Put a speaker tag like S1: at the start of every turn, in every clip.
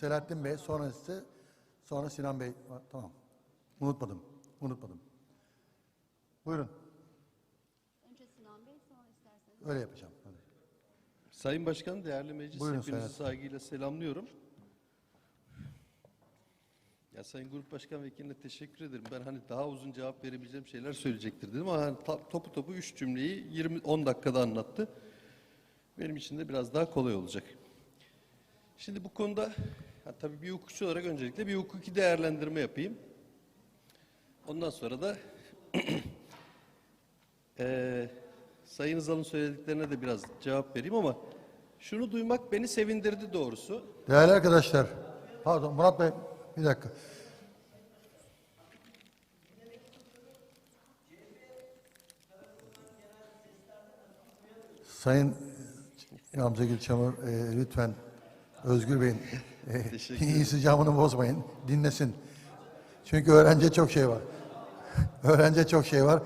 S1: Selahattin Bey, sonra size, sonra Sinan Bey. Tamam. Unutmadım. Unutmadım. Buyurun.
S2: Önce Sinan Bey sonra isterseniz.
S1: Öyle yapacağım. Hadi.
S3: Sayın Başkan, değerli meclis,
S1: Buyurun
S3: hepinizi
S1: Sayın.
S3: saygıyla selamlıyorum. Ya Sayın Grup Başkan Vekiline teşekkür ederim. Ben hani daha uzun cevap verebileceğim şeyler söyleyecektir dedim ama hani topu topu üç cümleyi 20 10 dakikada anlattı. Benim için de biraz daha kolay olacak. Şimdi bu konuda ha, tabii bir hukukçu olarak öncelikle bir hukuki değerlendirme yapayım. Ondan sonra da eee Sayın Özal'ın söylediklerine de biraz cevap vereyim ama şunu duymak beni sevindirdi doğrusu.
S1: Değerli arkadaşlar, pardon Murat Bey, bir dakika. Sayın Gamze Gülçamur, e, lütfen Özgür Bey'in e, insicamını bozmayın, dinlesin. Çünkü öğrenciye çok şey var. öğrenciye çok şey var.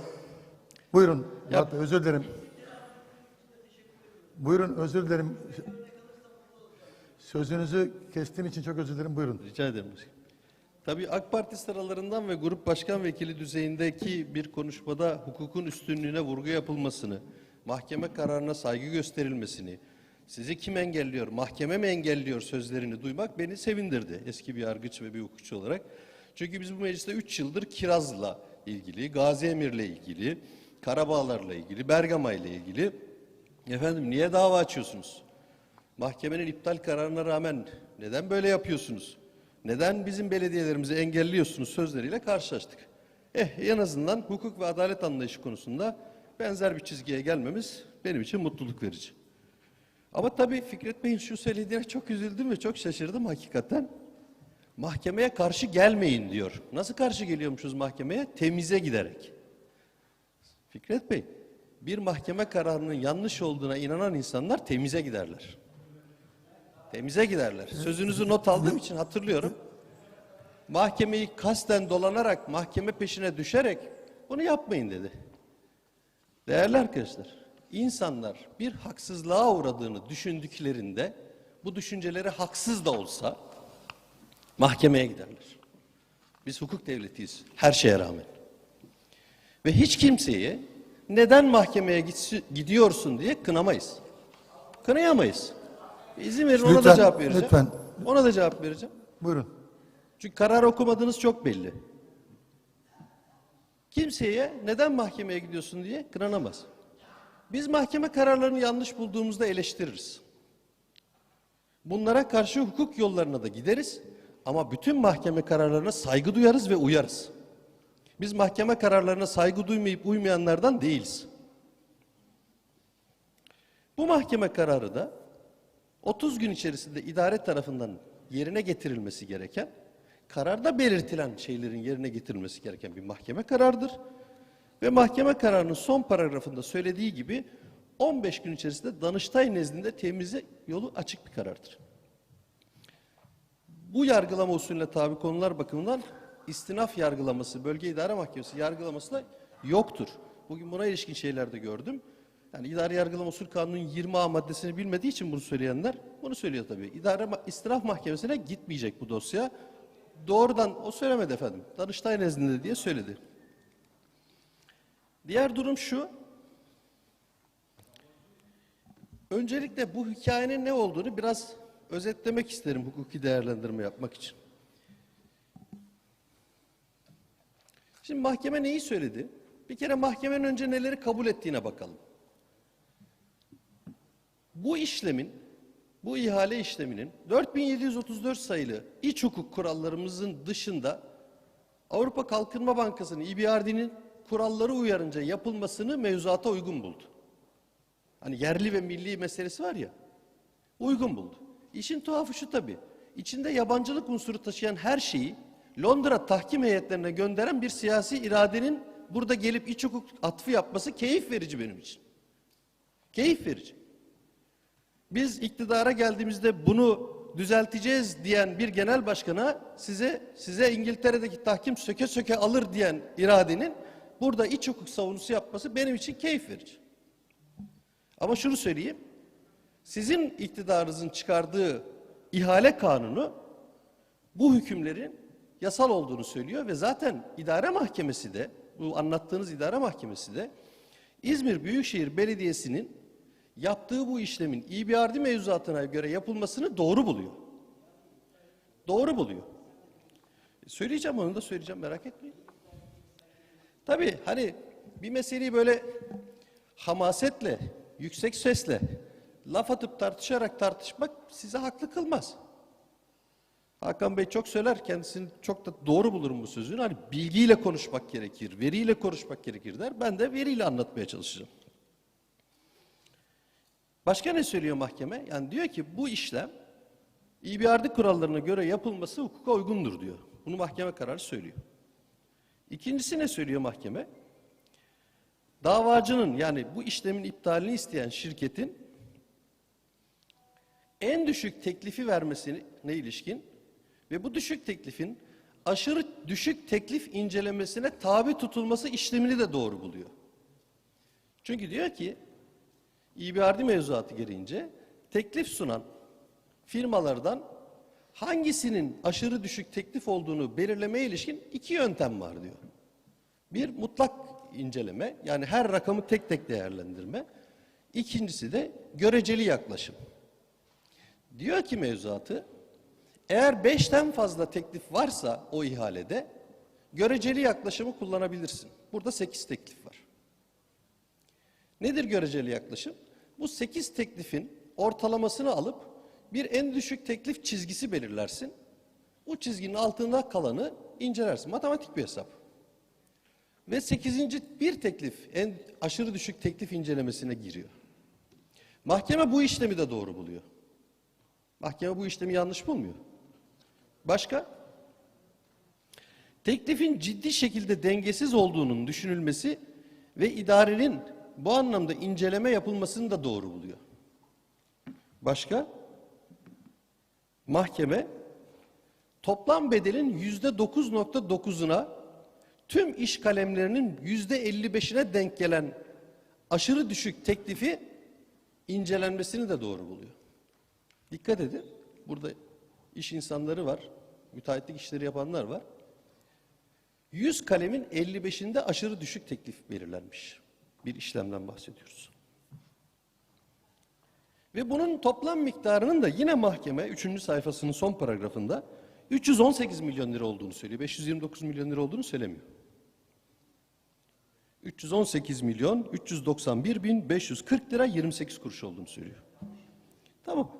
S1: Buyurun Murat Bey, özür dilerim. Buyurun, özür dilerim. Sözünüzü kestiğim için çok özür dilerim. Buyurun.
S3: Rica ederim. Tabii AK Parti sıralarından ve grup başkan vekili düzeyindeki bir konuşmada hukukun üstünlüğüne vurgu yapılmasını, mahkeme kararına saygı gösterilmesini, sizi kim engelliyor, mahkeme mi engelliyor sözlerini duymak beni sevindirdi eski bir yargıç ve bir hukukçu olarak. Çünkü biz bu mecliste 3 yıldır Kiraz'la ilgili, Gazi Emir'le ilgili, Karabağlar'la ilgili, Bergama'yla ilgili efendim niye dava açıyorsunuz? Mahkemenin iptal kararına rağmen neden böyle yapıyorsunuz? Neden bizim belediyelerimizi engelliyorsunuz sözleriyle karşılaştık. Eh en azından hukuk ve adalet anlayışı konusunda benzer bir çizgiye gelmemiz benim için mutluluk verici. Ama tabii Fikret Bey'in şu söylediğine çok üzüldüm ve çok şaşırdım hakikaten. Mahkemeye karşı gelmeyin diyor. Nasıl karşı geliyormuşuz mahkemeye? Temize giderek. Fikret Bey, bir mahkeme kararının yanlış olduğuna inanan insanlar temize giderler. Temize giderler. Sözünüzü not aldığım için hatırlıyorum. Mahkemeyi kasten dolanarak, mahkeme peşine düşerek bunu yapmayın dedi. Değerli arkadaşlar, insanlar bir haksızlığa uğradığını düşündüklerinde bu düşünceleri haksız da olsa mahkemeye giderler. Biz hukuk devletiyiz her şeye rağmen. Ve hiç kimseyi neden mahkemeye gidiyorsun diye kınamayız. Kınayamayız. İzin verin ona da cevap vereceğim.
S1: lütfen.
S3: Ona da cevap vereceğim.
S1: Buyurun.
S3: Çünkü karar okumadığınız çok belli. Kimseye neden mahkemeye gidiyorsun diye kınanamaz. Biz mahkeme kararlarını yanlış bulduğumuzda eleştiririz. Bunlara karşı hukuk yollarına da gideriz ama bütün mahkeme kararlarına saygı duyarız ve uyarız. Biz mahkeme kararlarına saygı duymayıp uymayanlardan değiliz. Bu mahkeme kararı da 30 gün içerisinde idare tarafından yerine getirilmesi gereken, kararda belirtilen şeylerin yerine getirilmesi gereken bir mahkeme kararıdır. Ve mahkeme kararının son paragrafında söylediği gibi 15 gün içerisinde Danıştay nezdinde temize yolu açık bir karardır. Bu yargılama usulüne tabi konular bakımından istinaf yargılaması, bölge idare mahkemesi yargılaması da yoktur. Bugün buna ilişkin şeyler de gördüm. Yani idare yargılama usul kanunun 20A maddesini bilmediği için bunu söyleyenler bunu söylüyor tabii. İdare istinaf mahkemesine gitmeyecek bu dosya. Doğrudan o söylemedi efendim. Danıştay nezdinde diye söyledi. Diğer durum şu. Öncelikle bu hikayenin ne olduğunu biraz özetlemek isterim hukuki değerlendirme yapmak için. Şimdi mahkeme neyi söyledi? Bir kere mahkemenin önce neleri kabul ettiğine bakalım. Bu işlemin, bu ihale işleminin 4734 sayılı iç hukuk kurallarımızın dışında Avrupa Kalkınma Bankası'nın EBRD'nin kuralları uyarınca yapılmasını mevzuata uygun buldu. Hani yerli ve milli meselesi var ya, uygun buldu. İşin tuhafı şu tabii, içinde yabancılık unsuru taşıyan her şeyi Londra tahkim heyetlerine gönderen bir siyasi iradenin burada gelip iç hukuk atfı yapması keyif verici benim için. Keyif verici. Biz iktidara geldiğimizde bunu düzelteceğiz diyen bir genel başkana size size İngiltere'deki tahkim söke söke alır diyen iradenin burada iç hukuk savunusu yapması benim için keyif verici. Ama şunu söyleyeyim. Sizin iktidarınızın çıkardığı ihale kanunu bu hükümlerin yasal olduğunu söylüyor ve zaten idare mahkemesi de bu anlattığınız idare mahkemesi de İzmir Büyükşehir Belediyesi'nin yaptığı bu işlemin İBRD mevzuatına göre yapılmasını doğru buluyor. Doğru buluyor. Söyleyeceğim onu da söyleyeceğim merak etmeyin. Tabii hani bir meseleyi böyle hamasetle, yüksek sesle laf atıp tartışarak tartışmak size haklı kılmaz. Hakan Bey çok söyler kendisini çok da doğru bulurum bu sözünü. Hani bilgiyle konuşmak gerekir, veriyle konuşmak gerekir der. Ben de veriyle anlatmaya çalışacağım. Başka ne söylüyor mahkeme? Yani diyor ki bu işlem İBRD kurallarına göre yapılması hukuka uygundur diyor. Bunu mahkeme kararı söylüyor. İkincisi ne söylüyor mahkeme? Davacının yani bu işlemin iptalini isteyen şirketin en düşük teklifi vermesine ilişkin ve bu düşük teklifin aşırı düşük teklif incelemesine tabi tutulması işlemini de doğru buluyor. Çünkü diyor ki İBRD mevzuatı gereğince teklif sunan firmalardan hangisinin aşırı düşük teklif olduğunu belirlemeye ilişkin iki yöntem var diyor. Bir mutlak inceleme yani her rakamı tek tek değerlendirme. İkincisi de göreceli yaklaşım. Diyor ki mevzuatı eğer beşten fazla teklif varsa o ihalede göreceli yaklaşımı kullanabilirsin. Burada sekiz teklif var. Nedir göreceli yaklaşım? Bu sekiz teklifin ortalamasını alıp bir en düşük teklif çizgisi belirlersin. Bu çizginin altında kalanı incelersin. Matematik bir hesap. Ve sekizinci bir teklif en aşırı düşük teklif incelemesine giriyor. Mahkeme bu işlemi de doğru buluyor. Mahkeme bu işlemi yanlış bulmuyor. Başka? Teklifin ciddi şekilde dengesiz olduğunun düşünülmesi ve idarenin bu anlamda inceleme yapılmasını da doğru buluyor. Başka? Mahkeme toplam bedelin yüzde 9.9'una tüm iş kalemlerinin yüzde 55'ine denk gelen aşırı düşük teklifi incelenmesini de doğru buluyor. Dikkat edin. Burada iş insanları var. Müteahhitlik işleri yapanlar var. 100 kalemin 55'inde aşırı düşük teklif belirlenmiş. Bir işlemden bahsediyoruz. Ve bunun toplam miktarının da yine mahkeme 3. sayfasının son paragrafında 318 milyon lira olduğunu söylüyor. 529 milyon lira olduğunu söylemiyor. 318 milyon 391 bin 540 lira 28 kuruş olduğunu söylüyor. Tamam.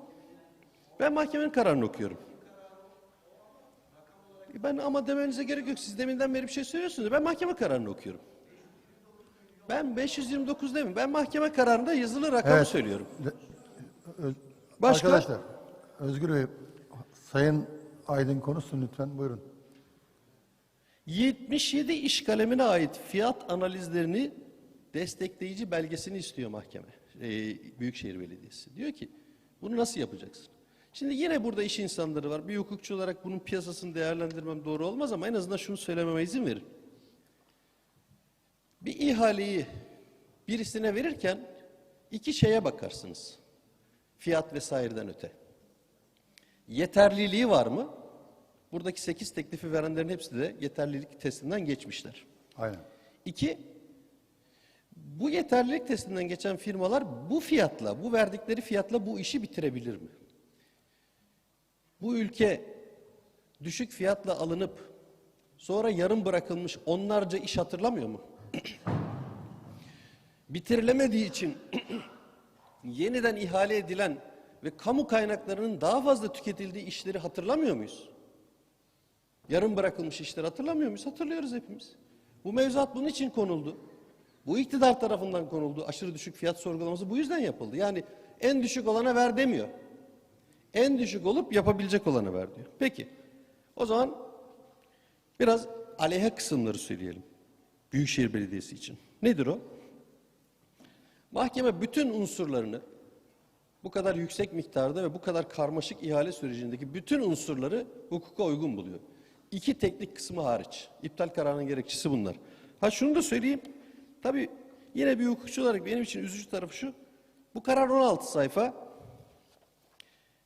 S3: Ben mahkemenin kararını okuyorum. Ben ama demenize gerek yok. Siz deminden beri bir şey söylüyorsunuz. Ben mahkeme kararını okuyorum. Ben 529 demiyorum. Ben mahkeme kararında yazılı rakamı
S1: Evet.
S3: söylüyorum.
S1: Öz-
S3: Başka?
S1: Arkadaşlar, Özgür Bey, Sayın Aydın konuşsun lütfen. Buyurun.
S3: 77 iş kalemine ait fiyat analizlerini destekleyici belgesini istiyor mahkeme. Ee, Büyükşehir Belediyesi. Diyor ki bunu nasıl yapacaksın? Şimdi yine burada iş insanları var. Bir hukukçu olarak bunun piyasasını değerlendirmem doğru olmaz ama en azından şunu söylememe izin verin. Bir ihaleyi birisine verirken iki şeye bakarsınız. Fiyat vesaireden öte. Yeterliliği var mı? Buradaki 8 teklifi verenlerin hepsi de yeterlilik testinden geçmişler.
S1: Aynen.
S3: İki, bu yeterlilik testinden geçen firmalar bu fiyatla, bu verdikleri fiyatla bu işi bitirebilir mi? Bu ülke düşük fiyatla alınıp sonra yarım bırakılmış onlarca iş hatırlamıyor mu? Bitirilemediği için yeniden ihale edilen ve kamu kaynaklarının daha fazla tüketildiği işleri hatırlamıyor muyuz? Yarım bırakılmış işleri hatırlamıyor muyuz? Hatırlıyoruz hepimiz. Bu mevzuat bunun için konuldu. Bu iktidar tarafından konuldu. Aşırı düşük fiyat sorgulaması bu yüzden yapıldı. Yani en düşük olana ver demiyor. En düşük olup yapabilecek olana ver diyor. Peki. O zaman biraz aleyhe kısımları söyleyelim. Büyükşehir Belediyesi için. Nedir o? Mahkeme bütün unsurlarını bu kadar yüksek miktarda ve bu kadar karmaşık ihale sürecindeki bütün unsurları hukuka uygun buluyor. İki teknik kısmı hariç. İptal kararının gerekçesi bunlar. Ha şunu da söyleyeyim. Tabii yine bir hukukçu olarak benim için üzücü tarafı şu. Bu karar 16 sayfa.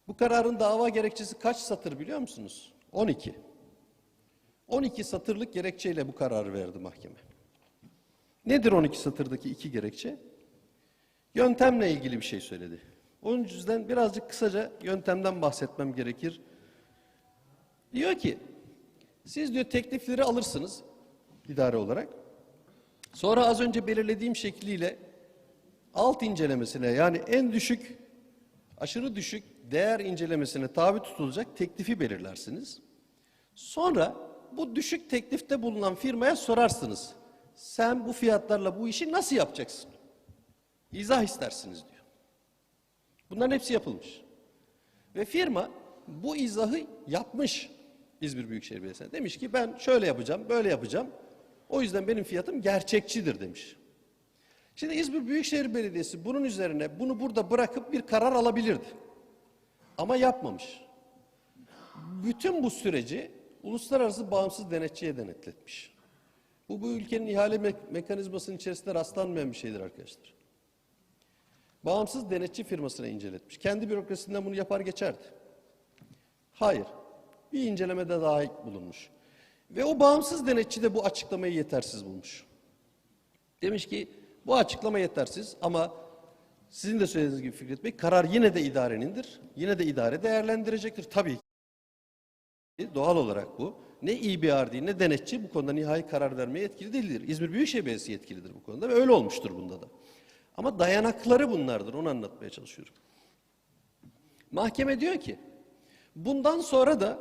S3: Bu kararın dava gerekçesi kaç satır biliyor musunuz? 12. 12 satırlık gerekçeyle bu kararı verdi mahkeme. Nedir 12 satırdaki iki gerekçe? Yöntemle ilgili bir şey söyledi. Onun yüzden birazcık kısaca yöntemden bahsetmem gerekir. Diyor ki, siz diyor teklifleri alırsınız idare olarak. Sonra az önce belirlediğim şekliyle alt incelemesine yani en düşük, aşırı düşük değer incelemesine tabi tutulacak teklifi belirlersiniz. Sonra bu düşük teklifte bulunan firmaya sorarsınız. Sen bu fiyatlarla bu işi nasıl yapacaksın? İzah istersiniz diyor. Bunların hepsi yapılmış. Ve firma bu izahı yapmış İzmir Büyükşehir Belediyesi'ne. Demiş ki ben şöyle yapacağım, böyle yapacağım. O yüzden benim fiyatım gerçekçidir demiş. Şimdi İzmir Büyükşehir Belediyesi bunun üzerine bunu burada bırakıp bir karar alabilirdi. Ama yapmamış. Bütün bu süreci uluslararası bağımsız denetçiye denetletmiş. Bu bu ülkenin ihale me- mekanizmasının içerisinde rastlanmayan bir şeydir arkadaşlar. Bağımsız denetçi firmasına inceletmiş. Kendi bürokrasisinden bunu yapar geçerdi. Hayır. Bir incelemede daha bulunmuş. Ve o bağımsız denetçi de bu açıklamayı yetersiz bulmuş. Demiş ki bu açıklama yetersiz ama sizin de söylediğiniz gibi Fikret Bey karar yine de idarenindir. Yine de idare değerlendirecektir. Tabii ki doğal olarak bu. Ne İBRD ne denetçi bu konuda nihai karar vermeye yetkili değildir. İzmir Büyükşehir Belediyesi yetkilidir bu konuda ve öyle olmuştur bunda da. Ama dayanakları bunlardır. Onu anlatmaya çalışıyorum. Mahkeme diyor ki bundan sonra da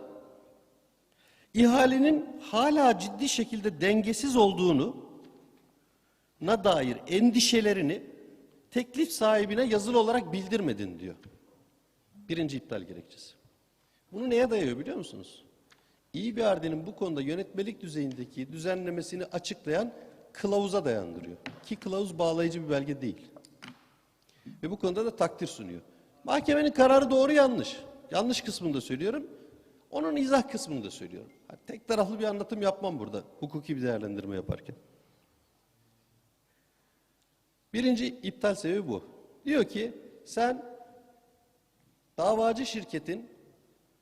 S3: ihalenin hala ciddi şekilde dengesiz olduğunu na dair endişelerini teklif sahibine yazılı olarak bildirmedin diyor. Birinci iptal gerekçesi. Bunu neye dayıyor biliyor musunuz? İBRD'nin bu konuda yönetmelik düzeyindeki düzenlemesini açıklayan kılavuza dayandırıyor. Ki kılavuz bağlayıcı bir belge değil. Ve bu konuda da takdir sunuyor. Mahkemenin kararı doğru yanlış. Yanlış kısmını da söylüyorum. Onun izah kısmını da söylüyorum. Tek taraflı bir anlatım yapmam burada. Hukuki bir değerlendirme yaparken. Birinci iptal sebebi bu. Diyor ki sen davacı şirketin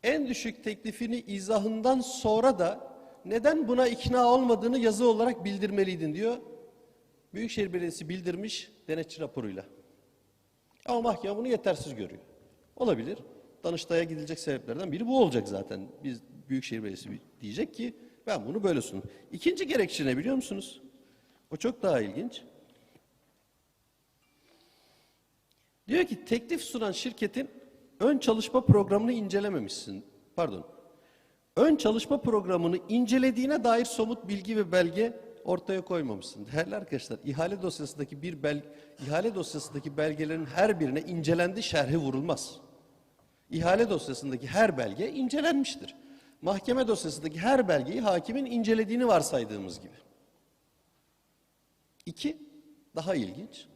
S3: en düşük teklifini izahından sonra da neden buna ikna olmadığını yazı olarak bildirmeliydin diyor. Büyükşehir Belediyesi bildirmiş denetçi raporuyla. Ama mahkeme bunu yetersiz görüyor. Olabilir. Danıştay'a gidilecek sebeplerden biri bu olacak zaten. Biz Büyükşehir Belediyesi diyecek ki ben bunu böyle sunum. İkinci gerekçe ne biliyor musunuz? O çok daha ilginç. Diyor ki teklif sunan şirketin ön çalışma programını incelememişsin. Pardon. Ön çalışma programını incelediğine dair somut bilgi ve belge ortaya koymamışsın. Değerli arkadaşlar, ihale dosyasındaki bir bel ihale dosyasındaki belgelerin her birine incelendi şerhi vurulmaz. İhale dosyasındaki her belge incelenmiştir. Mahkeme dosyasındaki her belgeyi hakimin incelediğini varsaydığımız gibi. İki, daha ilginç.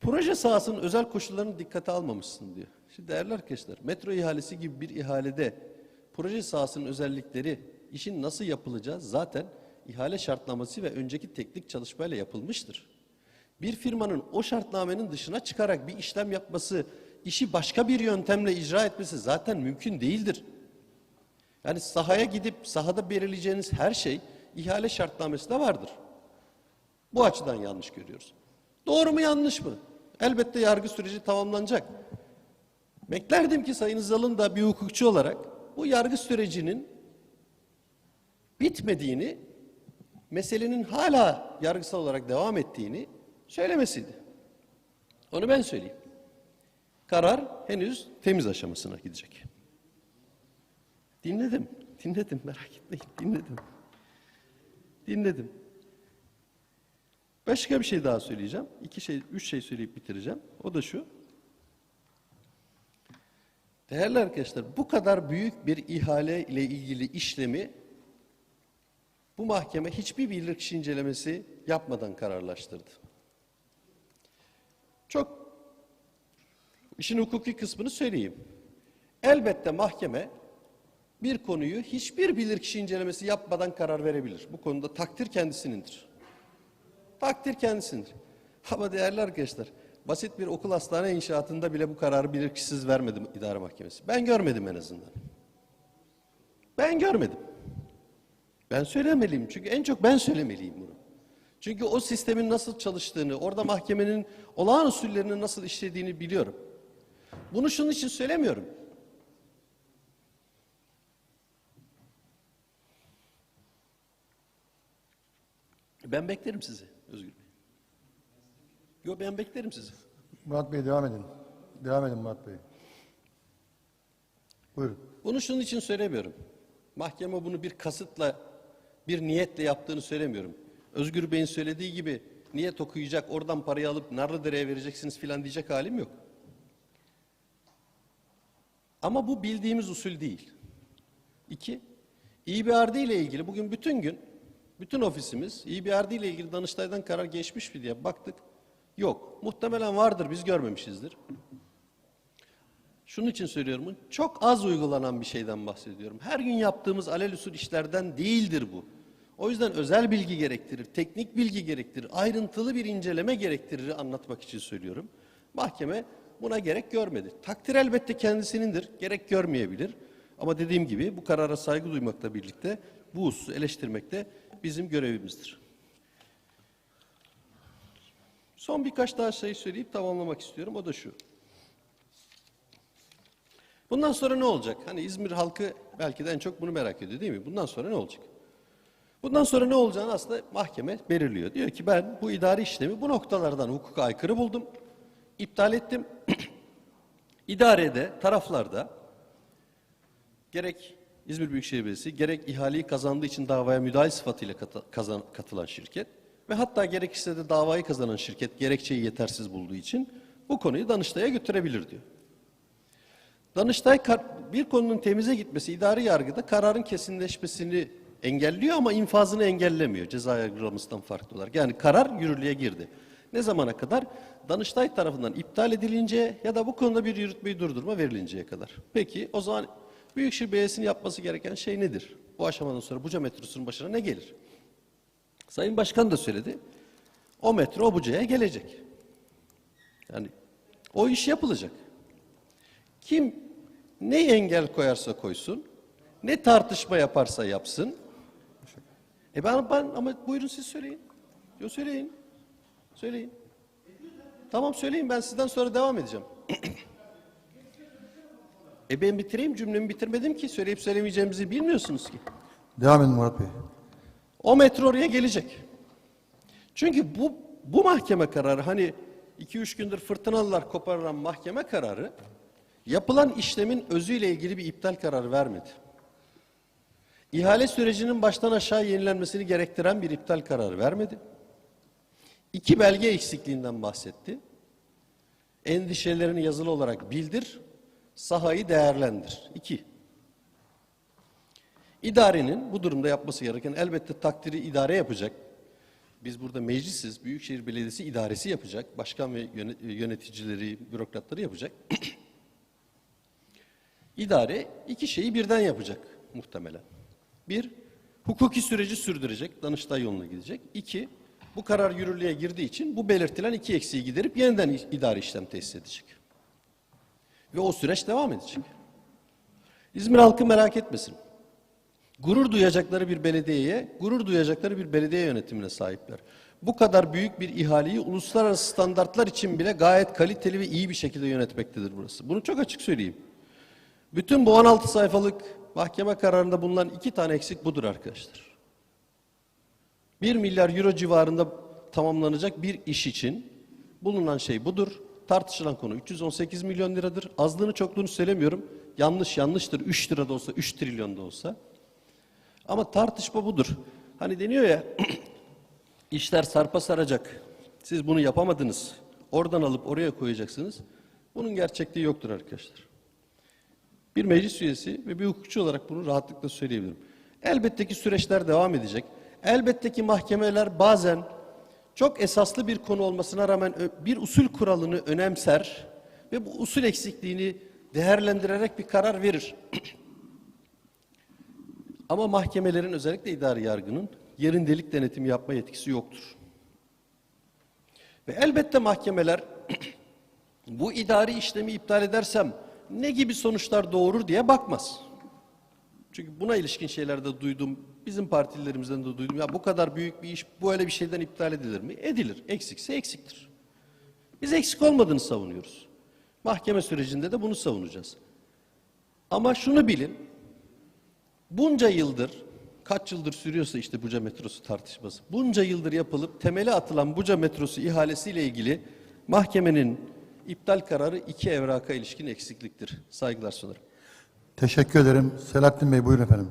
S3: Proje sahasının özel koşullarını dikkate almamışsın diyor. Şimdi değerli arkadaşlar, metro ihalesi gibi bir ihalede proje sahasının özellikleri, işin nasıl yapılacağı zaten ihale şartnaması ve önceki teknik çalışmayla yapılmıştır. Bir firmanın o şartnamenin dışına çıkarak bir işlem yapması, işi başka bir yöntemle icra etmesi zaten mümkün değildir. Yani sahaya gidip sahada belirleyeceğiniz her şey ihale şartnamesinde vardır. Bu açıdan yanlış görüyoruz. Doğru mu yanlış mı? Elbette yargı süreci tamamlanacak. Beklerdim ki Sayın Özal'ın da bir hukukçu olarak bu yargı sürecinin bitmediğini, meselenin hala yargısal olarak devam ettiğini söylemesiydi. Onu ben söyleyeyim. Karar henüz temiz aşamasına gidecek. Dinledim, dinledim merak etmeyin, dinledim. Dinledim. Başka bir şey daha söyleyeceğim. İki şey, üç şey söyleyip bitireceğim. O da şu. Değerli arkadaşlar, bu kadar büyük bir ihale ile ilgili işlemi bu mahkeme hiçbir bilirkişi incelemesi yapmadan kararlaştırdı. Çok işin hukuki kısmını söyleyeyim. Elbette mahkeme bir konuyu hiçbir bilirkişi incelemesi yapmadan karar verebilir. Bu konuda takdir kendisinindir. Takdir kendisindir. Ama değerli arkadaşlar, basit bir okul hastane inşaatında bile bu kararı bilirkişisiz vermedi idare mahkemesi. Ben görmedim en azından. Ben görmedim. Ben söylemeliyim çünkü en çok ben söylemeliyim bunu. Çünkü o sistemin nasıl çalıştığını, orada mahkemenin olağan usullerinin nasıl işlediğini biliyorum. Bunu şunun için söylemiyorum. Ben beklerim sizi Özgür Yok ben beklerim sizi.
S1: Murat Bey devam edin. Devam edin Murat Bey. Buyurun.
S3: Bunu şunun için söylemiyorum. Mahkeme bunu bir kasıtla, bir niyetle yaptığını söylemiyorum. Özgür Bey'in söylediği gibi niyet okuyacak, oradan parayı alıp Narlıdere'ye vereceksiniz filan diyecek halim yok. Ama bu bildiğimiz usul değil. İki, İBRD ile ilgili bugün bütün gün, bütün ofisimiz İBRD ile ilgili Danıştay'dan karar geçmiş mi diye baktık. Yok. Muhtemelen vardır, biz görmemişizdir. Şunun için söylüyorum. Çok az uygulanan bir şeyden bahsediyorum. Her gün yaptığımız alelüsül işlerden değildir bu. O yüzden özel bilgi gerektirir, teknik bilgi gerektirir, ayrıntılı bir inceleme gerektirir anlatmak için söylüyorum. Mahkeme buna gerek görmedi. Takdir elbette kendisinindir, gerek görmeyebilir. Ama dediğim gibi bu karara saygı duymakla birlikte bu hususu eleştirmek de bizim görevimizdir. Son birkaç daha şey söyleyip tamamlamak istiyorum. O da şu. Bundan sonra ne olacak? Hani İzmir halkı belki de en çok bunu merak ediyor değil mi? Bundan sonra ne olacak? Bundan sonra ne olacağını aslında mahkeme belirliyor. Diyor ki ben bu idari işlemi bu noktalardan hukuka aykırı buldum. iptal ettim. İdarede, taraflarda gerek İzmir Büyükşehir Belediyesi gerek ihaleyi kazandığı için davaya müdahil sıfatıyla katılan şirket ve hatta gerekirse de davayı kazanan şirket gerekçeyi yetersiz bulduğu için bu konuyu Danıştay'a götürebilir diyor. Danıştay bir konunun temize gitmesi idari yargıda kararın kesinleşmesini engelliyor ama infazını engellemiyor ceza yargılamasından farklı olarak. Yani karar yürürlüğe girdi. Ne zamana kadar? Danıştay tarafından iptal edilince ya da bu konuda bir yürütmeyi durdurma verilinceye kadar. Peki o zaman Büyükşehir Belediyesi'nin yapması gereken şey nedir? Bu aşamadan sonra Buca metrosunun başına ne gelir? Sayın Başkan da söyledi. O metro o Buca'ya gelecek. Yani o iş yapılacak. Kim ne engel koyarsa koysun, ne tartışma yaparsa yapsın. E ben, ben ama buyurun siz söyleyin. Yo söyleyin. Söyleyin. Tamam söyleyin ben sizden sonra devam edeceğim. e ben bitireyim cümlemi bitirmedim ki söyleyip söylemeyeceğimizi bilmiyorsunuz ki.
S1: Devam edin Murat Bey.
S3: O metro oraya gelecek. Çünkü bu bu mahkeme kararı hani 2-3 gündür fırtınalılar koparılan mahkeme kararı yapılan işlemin özüyle ilgili bir iptal kararı vermedi. İhale sürecinin baştan aşağı yenilenmesini gerektiren bir iptal kararı vermedi. İki belge eksikliğinden bahsetti. Endişelerini yazılı olarak bildir, sahayı değerlendir. İki. İdarenin bu durumda yapması gereken elbette takdiri idare yapacak. Biz burada meclisiz, Büyükşehir Belediyesi idaresi yapacak. Başkan ve yöne- yöneticileri, bürokratları yapacak. İdare iki şeyi birden yapacak muhtemelen. Bir, hukuki süreci sürdürecek, Danıştay yoluna gidecek. İki, bu karar yürürlüğe girdiği için bu belirtilen iki eksiği giderip yeniden idari işlem tesis edecek. Ve o süreç devam edecek. İzmir halkı merak etmesin. Gurur duyacakları bir belediyeye, gurur duyacakları bir belediye yönetimine sahipler. Bu kadar büyük bir ihaleyi uluslararası standartlar için bile gayet kaliteli ve iyi bir şekilde yönetmektedir burası. Bunu çok açık söyleyeyim. Bütün bu 16 sayfalık mahkeme kararında bulunan iki tane eksik budur arkadaşlar. 1 milyar euro civarında tamamlanacak bir iş için bulunan şey budur. Tartışılan konu 318 milyon liradır. Azlığını çokluğunu söylemiyorum. Yanlış yanlıştır. 3 lira da olsa 3 trilyon da olsa. Ama tartışma budur. Hani deniyor ya işler sarpa saracak. Siz bunu yapamadınız. Oradan alıp oraya koyacaksınız. Bunun gerçekliği yoktur arkadaşlar. Bir meclis üyesi ve bir hukukçu olarak bunu rahatlıkla söyleyebilirim. Elbette ki süreçler devam edecek. Elbette ki mahkemeler bazen çok esaslı bir konu olmasına rağmen bir usul kuralını önemser ve bu usul eksikliğini değerlendirerek bir karar verir. Ama mahkemelerin özellikle idari yargının yerindelik denetimi yapma yetkisi yoktur. Ve elbette mahkemeler bu idari işlemi iptal edersem ne gibi sonuçlar doğurur diye bakmaz. Çünkü buna ilişkin şeyler de duydum. Bizim partilerimizden de duydum. Ya bu kadar büyük bir iş böyle bir şeyden iptal edilir mi? Edilir. Eksikse eksiktir. Biz eksik olmadığını savunuyoruz. Mahkeme sürecinde de bunu savunacağız. Ama şunu bilin. Bunca yıldır, kaç yıldır sürüyorsa işte Buca metrosu tartışması, bunca yıldır yapılıp temeli atılan Buca metrosu ihalesiyle ilgili mahkemenin iptal kararı iki evraka ilişkin eksikliktir. Saygılar sunarım.
S1: Teşekkür ederim. Selahattin Bey buyurun efendim.